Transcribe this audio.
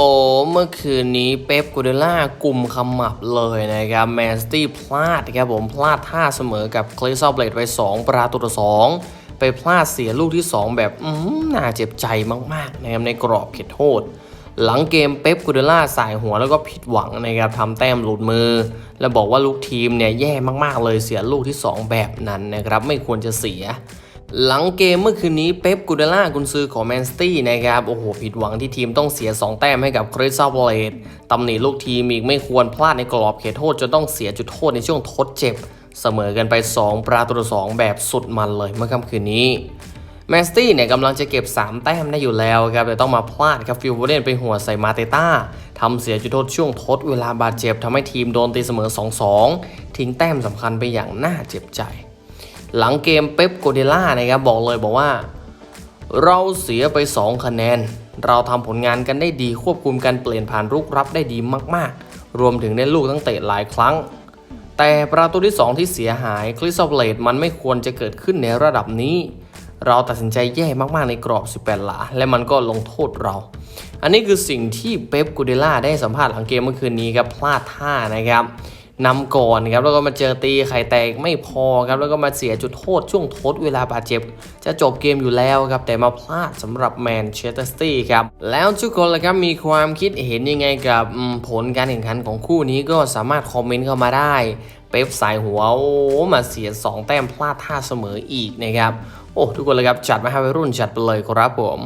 โอ้เมื่อคืนนี้เป๊ปกูเดล่ากลุ่มขมับเลยนะครับแมนสตี้พลาดครับผมพลาดท่าเสมอกับคลิสซอเบลดไป 2 ประตูต่อสองไปพลาดเสียลูกที่ 2 แบบอื้อหือน่าเจ็บใจมากๆนะครับในกรอบเขตโทษ หลังเกมเป๊ปกูเดล่าสายหัวแล้วก็ผิดหวังนะครับทำแต้มหลุดมือ แล้วบอกว่าลูกทีมเนี่ยแย่มากๆเลยเสียลูกที่ 2 แบบนั้นนะครับไม่ควรจะเสีย หลังเกมเมื่อคืนนี้เป๊ปกูเดล่ากุนซือของแมนสตี้นะครับ โอ้โห ผิดหวังที่ทีมต้องเสีย 2 แต้มให้กับคริสซาเลดตำหนิลูกทีมอีกไม่ควรพลาดในกรอบเขตโทษจนต้องเสียจุดโทษในช่วงทดเจ็บ เสมอกันไป 2 ประตูต่อสองแบบสุดมันเลยเมื่อค่ำคืนนี้แมนสตี้เนี่ยกำลังจะเก็บ 3 แต้มได้อยู่แล้วครับแต่ต้องมาพลาดครับฟิลโฟเดนไปหัวใส่มาเตต้าทำเสียจุดโทษช่วงทดเวลาบาดเจ็บทำให้ทีมโดนตีเสมอ 2-2 ทิ้งแต้มสำคัญไปอย่างน่าเจ็บใจ หลังเกมเป๊ปโกเดล่านะครับบอกเลยบอกว่า เราเสียไป 2 คะแนน เราทำผลงานกันได้ดีควบคุมการเปลี่ยนผ่านรุกรับได้ดีมากๆ รวมถึงได้ลูกตั้งเตะหลายครั้ง แต่ประตูที่ 2 ที่เสียหายคริสซอฟเลดมันไม่ควรจะเกิดขึ้นในระดับนี้ เราตัดสินใจแย่มากๆในกรอบ 18 หลา และมันก็ลงโทษเรา อันนี้คือสิ่งที่เป๊ปกูเดล่าได้สัมภาษณ์หลังเกมเมื่อคืนนี้ครับพลาดท่านะครับ นำก่อนครับแล้วก็มาเจอตีไข่แตกไม่พอครับแล้วก็มาเสียจุดโทษช่วงทดเวลาบาดเจ็บ จะจบเกมอยู่แล้วครับแต่มาพลาดสำหรับแมนเชสเตอร์ซิตี้ครับแล้วทุกคนละครับมีความคิดเห็นยังไงกับผลการแข่งขันของคู่นี้ก็สามารถคอมเมนต์เข้ามาได้ เป๊ปสายหัวโอ้มาเสีย 2 แต้มพลาดท่าเสมออีกนะครับโอ้ทุกคนลยครับจัดมาให้วัยรุ่นจัดไปเลยครับผม